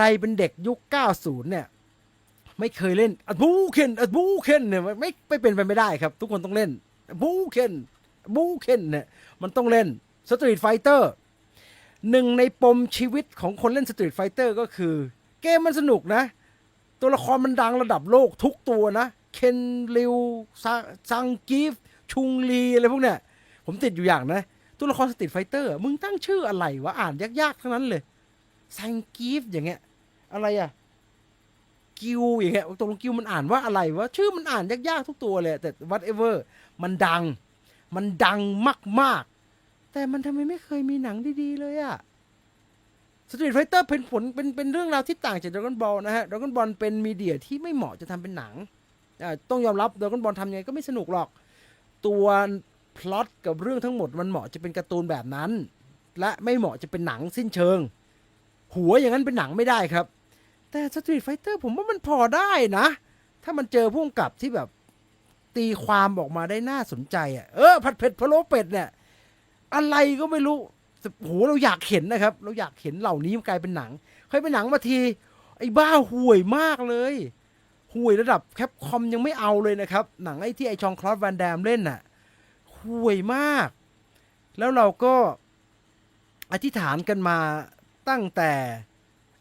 รเป็นเด็กยุค 90 เนี่ย ไม่เคยเล่นอะบูเคนอะบูเคนเนี่ยไม่ไม่เป็นไปไม่ได้ครับ ทุกคนต้องเล่นบูเคนบูเคนเนี่ยมันต้องเล่นสตรีทไฟเตอร์หนึ่งในปมชีวิตของคนเล่นสตรีทไฟเตอร์ก็คือ เกมมันสนุกนะ ตัวละครมันดังระดับโลกทุกตัวนะ เคนริวซังกีฟ ชุงลีอะไรพวกเนี้ยผมติดอยู่อย่างนะ ตัวละครสตรีทไฟเตอร์มึงตั้งชื่ออะไรวะ อ่านยากๆ ทั้งนั้นเลยซังกีฟอย่างเงี้ย อะไรอะกิวอย่างเงี้ยตกลงกิวมันอ่านว่าอะไรวะชื่อมันอ่านยากๆทุกตัวเลย แต่ whatever มันดัง มันดังมากๆ แต่มันทำไมไม่เคยมีหนังดีๆเลยอะสตรีทไฟเตอร์เป็นผลเป็นเป็นเรื่องราวที่ต่างจากดราก้อนบอลนะฮะดราก้อนบอลเป็นมีเดียที่ไม่เหมาะจะทำเป็นหนังอ่าต้องยอมรับดราก้อนบอลทำยังไงก็ไม่สนุกหรอก ตัวพล็อตกับเรื่องทั้งหมดมันเหมาะจะเป็นการ์ตูนแบบนั้น และไม่เหมาะจะเป็นหนังสิ้นเชิง หัวอย่างนั้นเป็นหนังไม่ได้ครับ แต่สตรีทไฟเตอร์ผมว่ามันพอได้นะ ถ้ามันเจอพุ่งกับที่แบบตีความออกมาได้น่าสนใจอะเออผัดเผ็ดพะโล้เป็ดเนี่ย อะไรก็ไม่รู้โหเราอยากเห็นนะครับ เราอยากเห็นเหล่านี้มันกลายเป็นหนัง เคยเป็นหนังมาที ไอ้บ้าห่วยมากเลยห่วยระดับแคปคอมยังไม่เอาเลยนะครับ หนังไอ้ที่ไอชองคลอสแวนแดมเล่นน่ะห่วยมาก แล้วเราก็อธิษฐานกันมาตั้งแต่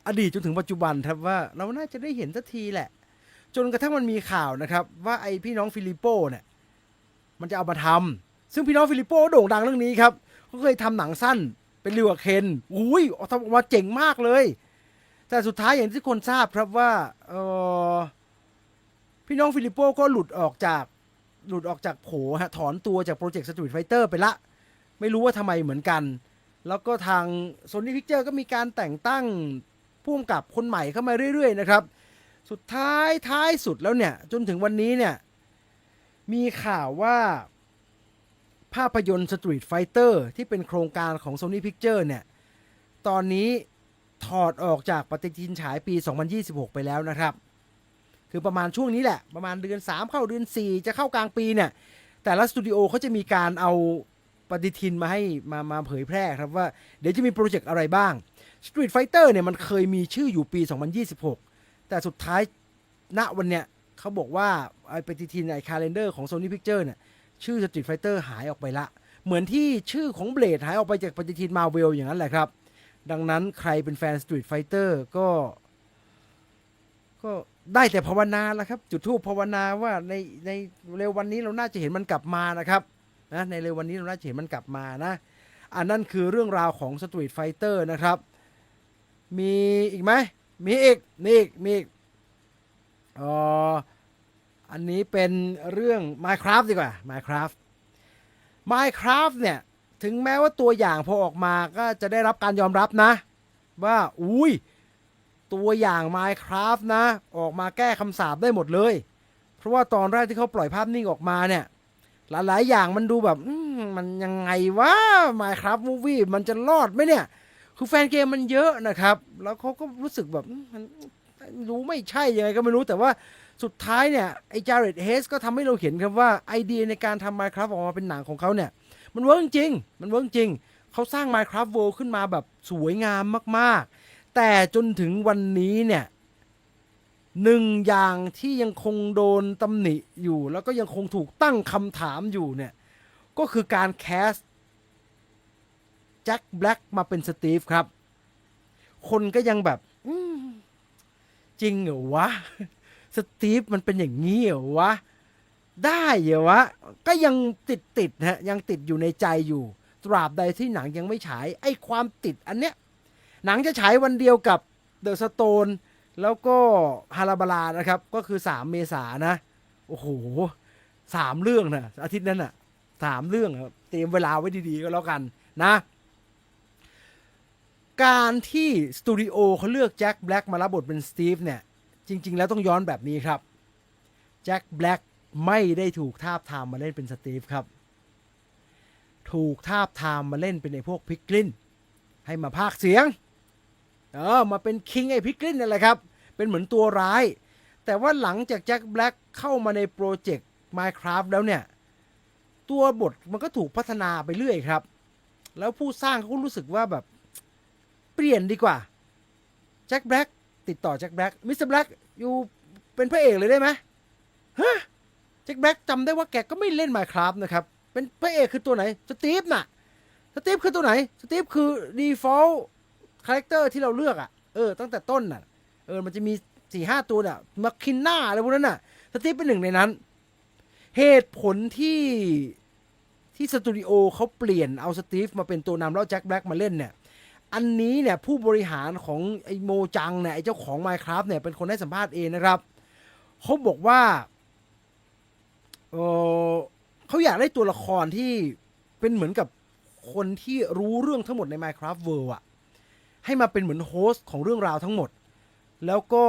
อดีตจนถึงปัจจุบันครับว่าเราน่าจะได้เห็นสักทีแหละ จนกระทั่งมันมีข่าวนะครับ ว่าไอพี่น้องฟิลิปโป้เนี่ยมันจะเอามาทำซึ่งพี่น้องฟิลิปโป้โด่งดังเรื่องนี้ครับเขาเคยทำหนังสั้นเป็นริวเคนอุ้ยออกทำออกมาเจ๋งมากเลย แต่สุดท้ายอย่างที่คนทราบครับว่าเออพี่น้องฟิลิปโป้ก็หลุดออกจากหลุดออกจากโผฮะถอนตัวจากโปรเจกต์สตรีทไฟเตอร์ไปละ ไม่รู้ว่าทำไมเหมือนกัน แล้วก็ทาง Sony Picture ก็มีการแต่งตั้ง ผู้กำกับคนใหม่เข้ามาเรื่อย ๆ นะครับ สุดท้ายท้ายสุดแล้วเนี่ย จนถึงวันนี้เนี่ย มีข่าวว่า ภาพยนตร์ Street Fighter ที่เป็นโครงการของ Sony Picture เนี่ย ตอนนี้ถอดออกจากปฏิทินฉายปี 2026 ไปแล้วนะครับ คือประมาณช่วงนี้แหละ ประมาณเดือน 3 เข้าเดือน 4 จะเข้ากลางปีเนี่ยแต่ละสตูดิโอเขาจะมีการเอาปฏิทินมาให้มามาเผยแพร่ครับว่าเดี๋ยวจะมีโปรเจกต์อะไรบ้าง Street Fighter เนี่ยมันเคยมีชื่ออยู่ปี 2026 แต่สุดท้ายณวันเนี้ยเขาบอกว่าไอ้ปฏิทินไอคาล endar ของ Sony Picture เนี่ยชื่อ Street Fighter หายออกไปละ เหมือนที่ชื่อของเบลดหายออกไปจากปฏิทินมาเวลอย่างนั้นแหละครับ ดังนั้นใครเป็นแฟน Street Fighter ก็ ก็ได้แต่ภาวนาแล้วครับ จุดทูปภาวนาว่าในในเร็ววันนี้เราน่าจะเห็นมันกลับมานะครับนะในเร็ววันนี้เราน่าจะเห็นมันกลับมานะอันนั้นคือเรื่องราวของ Street Fighter นะครับ มีอีกไหมมีอีกมีอีกมีอีกอ่ออันนี้เป็นเรื่อง Minecraft ดีกว่า Minecraft Minecraft เนี่ย ถึงแม้ว่าตัวอย่างพอออกมาก็จะได้รับการยอมรับนะ ว่าอุ้ยตัวอย่าง Minecraft นะ ออกมาแก้คำสาปได้หมดเลย เพราะว่าตอนแรกที่เขาปล่อยภาพนิ่งออกมาเนี่ย หลายๆ อย่างมันดูแบบมมันยังไงวะ Minecraft Movie มันจะรอดไหมเนี่ย คือแฟนเกมมันเยอะนะครับ แล้วเขาก็รู้สึกแบบมันรู้ไม่ใช่ยังไงก็ไม่รู้แต่ว่าสุดท้ายเนี่ยไอ้จาร์เรตเฮสก็ทำให้เราเห็นครับว่าไอเดียในการทำ Minecraft ออกมาเป็นหนังของเขาเนี่ย มันเวิร์กจริง มันเวิร์กจริง เขาสร้าง Minecraft World ขึ้นมาแบบสวยงามมาก ๆ แต่จนถึงวันนี้เนี่ยหนึ่งอย่างที่ยังคงโดนตำหนิอยู่ แล้วก็ยังคงถูกตั้งคำถามอยู่เนี่ย ก็คือการแคส แจ็คแบล็กมาเป็นสตีฟครับ คนก็ยังแบบจริงเหรอวะ สตีฟมันเป็นอย่างนี้เหรอวะ ได้เหรอวะ ก็ยังติดติดๆฮะ ยังติดอยู่ในใจอยู่ ตราบใดที่หนังยังไม่ฉาย ไอ้ความติดอันเนี้ย หนังจะฉายวันเดียวกับเดอะสโตนแล้วก็ฮาราบาลานะครับ ก็คือ 3 เมษานะ โอ้โหสามเรื่องนะอาทิตย์นั้นอะสามเรื่องครับเตรียมเวลาไว้ดีๆก็แล้วกันนะ การที่สตูดิโอเขาเลือกแจ็คแบล็กมารับบทเป็นสตีฟเนี่ยจริง ๆ แล้วต้องย้อนแบบนี้ครับแจ็คแบล็กไม่ได้ถูกทาบทามมาเล่นเป็นสตีฟครับ ถูกทาบทามมาเล่นเป็นไอ้พวกพิกลินให้มาพากเสียง เออ มาเป็นคิงไอ้พิกลินนั่นแหละครับ เป็นเหมือนตัวร้าย แต่ว่าหลังจากแจ็คแบล็กเข้ามาในโปรเจกต์ Minecraft แล้วเนี่ย ตัวบทมันก็ถูกพัฒนาไปเรื่อยครับ แล้วผู้สร้างเขาก็รู้สึกว่าแบบ เปลี่ยนดีกว่าแจ็คแบล็กติดต่อแจ็คแบล็กมิสเตอร์แบล็กอยู่เป็นพระเอกเลยได้ไหมฮะแจ็คแบล็กจำได้ว่าแกก็ไม่เล่น Minecraft นะครับ เป็นพระเอกคือตัวไหนสตีฟน่ะสตีฟคือตัวไหนสตีฟคือ default คาแรคเตอร์ที่เราเลือกอะ่ะเออตั้งแต่ต้นน่ะเออมันจะมีสี่ห้าตัวน่ะมาคินหน้าอะไรพวกนั้นน่ะสตีฟเป็นหนึ่งในนั้น เหตุผลที่ที่สตูดิโอเขาเปลี่ยนเอาสตีฟมาเป็นตัวนำแล้วแจ็คแบล็กมาเล่นเนี่ย อันนี้เนี่ยผู้บริหารของไอโมจังเนี่ยไอเจ้าของ Minecraft เนี่ยเป็นคนให้สัมภาษณ์เองนะครับเขาบอกว่าเออเขาอยากได้ตัวละครที่เป็นเหมือนกับคนที่รู้เรื่องทั้งหมดใน Minecraft World อะให้มาเป็นเหมือนโฮสต์ของเรื่องราวทั้งหมด แล้วก็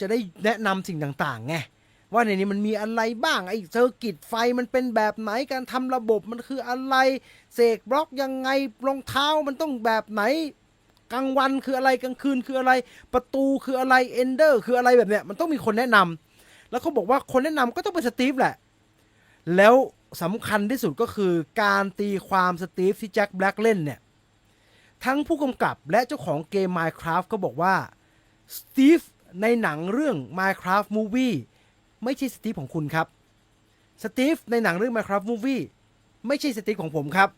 จะได้แนะนำสิ่งต่างๆไงว่าในนี้มันมีอะไรบ้างไอ้เซอร์กิตไฟมันเป็นแบบไหนการทำระบบมันคืออะไร เสกบล็อกยังไงรองเท้ามันต้องแบบไหน กลางวันคืออะไรกลางคืนคืออะไร ประตูคืออะไรเอนเดอร์คืออะไรแบบเนี้ยมันต้องมีคนแนะนำแล้วเขาบอกว่าคนแนะนำก็ต้องเป็นสตีฟแหละ แล้วสำคัญที่สุดก็คือการตีความสตีฟที่แจ็คแบล็กเล่นเนี่ย ทั้งผู้กำกับและเจ้าของเกม Minecraft ก็บอกว่าสตีฟในหนังเรื่อง Minecraft Movie ไม่ใช่สตีฟของคุณครับสตีฟในหนังเรื่อง Minecraft Movie ไม่ใช่สตีฟของผมครับ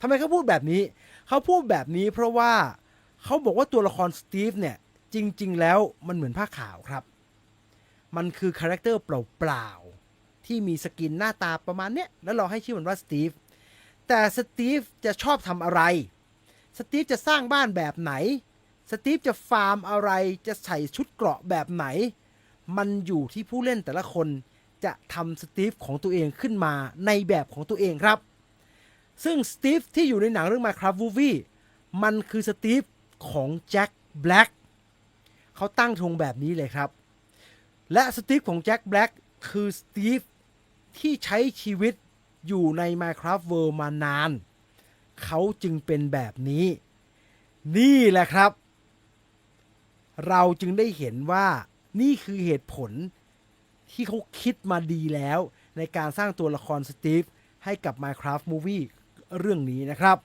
ทำไมเขาพูดแบบนี้ เขาพูดแบบนี้เพราะว่า เขาบอกว่าตัวละครสตีฟเนี่ย จริง ๆ แล้วมันเหมือนผ้าขาวครับ มันคือคาแรคเตอร์เปล่า ๆ ที่มีสกินหน้าตาประมาณเนี้ย แล้วเราให้ชื่อมันว่าสตีฟแต่สตีฟจะชอบทำอะไร สตีฟจะสร้างบ้านแบบไหน สตีฟจะฟาร์มอะไร จะใส่ชุดเกราะแบบไหน มันอยู่ที่ผู้เล่นแต่ละคนจะทำสตีฟของตัวเองขึ้นมาในแบบของตัวเองครับ ซึ่งสตีฟที่อยู่ในหนังเรื่อง Minecraft Movie มันคือสตีฟ ของแจ็คแบล็กเขาตั้งธงแบบนี้เลยครับ และสตีฟของแจ็คแบล็กคือสตีฟที่ใช้ชีวิตอยู่ใน Minecraft World มานาน เขาจึงเป็นแบบนี้ นี่แหละครับ เราจึงได้เห็นว่านี่คือเหตุผลที่เขาคิดมาดีแล้ว ในการสร้างตัวละครสตีฟให้กับ Minecraft Movie เรื่องนี้นะครับ